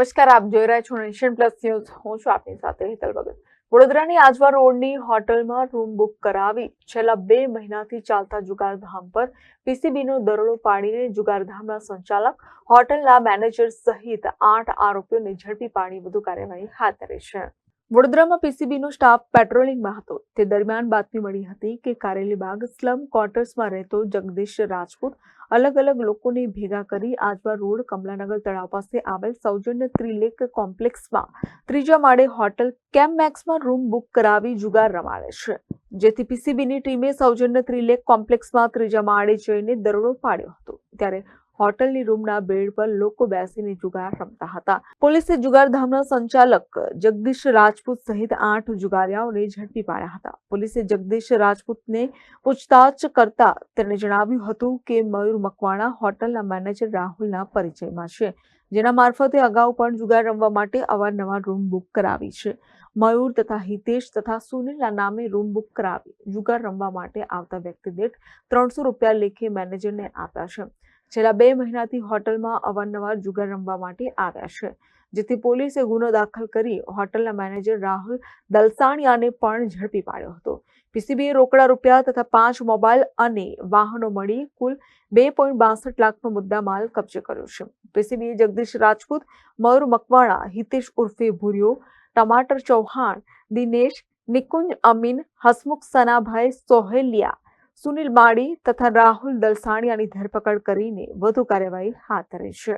નમસ્કાર, આપ જોઈ રહ્યા છો નેશન પ્લસ ન્યૂઝ. હું છું આપની સાથે હેતલ ભગત. વડોદરાની આજવા રોડની હોટલમાં રૂમ બુક કરાવી છેલ્લા બે મહિનાથી ચાલતા જુગારધામ પર પીસીબીનો દરોડો પાડીને જુગારધામના સંચાલક, હોટલના મેનેજર સહિત આઠ આરોપીઓને ઝડપી પાડી વધુ કાર્યવાહી હાથ ધરી છે. વડોદરામાં પીસીબીનો સ્ટાફ પેટ્રોલિંગમાં હતો. તે દરમિયાન બાતમી મળી હતી કે કારેલીબાગ સ્લમ ક્વાર્ટર્સમાં રહેતો જગદીશ રાજપૂત અલગ અલગ લોકોને ભેગા કરી આજવા રોડ કમલાનગર તળાવ પાસે આવેલ સૌજન્ય ત્રિલેક કોમ્પ્લેક્સમાં ત્રીજા માળે હોટલ કેમ્પમેક્સમાં રૂમ બુક કરાવી જુગાર રમાડે છે. જેથી પીસીબીની ટીમે સૌજન્ય ત્રિલેક કોમ્પ્લેક્સમાં ત્રીજા માળે જઈને દરોડો પાડ્યો હતો. ત્યારે હોટલની રૂમના બેડ પર લોકો બેસીને જુગાર રમતા હતા. પોલીસે જુગારધામના સંચાલક જગદીશ રાજપૂત સહિત આઠ જુગારિયાઓને ઝડપી પાડ્યા હતા. પોલીસે જગદીશ રાજપૂતને પૂછતાછ કરતા તેણે જણાવ્યું હતું કે મયુર મકવાણા હોટલના મેનેજર રાહુલના પરિચયમાં છે, જેના મારફતે અગાઉ પણ જુગાર રમવા માટે અવારનવાર રૂમ બુક કરાવી છે. મયુર તથા હિતેશ તથા સુનિલના નામે રૂમ બુક કરાવી જુગાર રમવા માટે આવતા વ્યક્તિ દીઠ ત્રણસો રૂપિયા લેખે મેનેજરને આપ્યા છે. છેલ્લા બે મહિનાથી હોટલમાં અવારનવાર જુગાર રમવા માટે આવ્યા છે. જેથી પોલીસે ગુનો દાખલ કરી હોટલના મેનેજર રાહુલ દલસાણિયાને પણ ઝડપી પાડ્યો હતો. પીસીબીએ રોકડા રૂપિયા તથા પાંચ મોબાઈલ અને વાહનો મળી કુલ બે પોઈન્ટ બાસઠ લાખનો મુદ્દામાલ કબજે કર્યો છે. પીસીબીએ જગદીશ રાજપૂત, મયુર મકવાણા, હિતેશ ઉર્ફે ભુરિયો, ટમાટર ચૌહાણ, દિનેશ, નિકુંજ અમીન, હસમુખ સનાભાઈ સોહેલિયા સુનિલ માળી તથા રાહુલ દલસાણિયાની ધરપકડ કરીને વધુ કાર્યવાહી હાથ ધરી છે.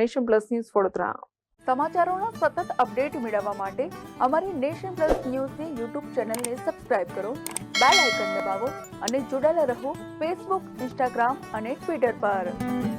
Nation plus news Vadodara. સમાચારોના સતત અપડેટ મેળવવા માટે અમારી નેશન પ્લસ ન્યૂઝની યુટ્યુબ ચેનલને સબસ્ક્રાઇબ કરો, બેલ આઇકન દબાવો અને જોડાયેલા રહો ફેસબુક, ઇન્સ્ટાગ્રામ અને ટ્વિટર પર.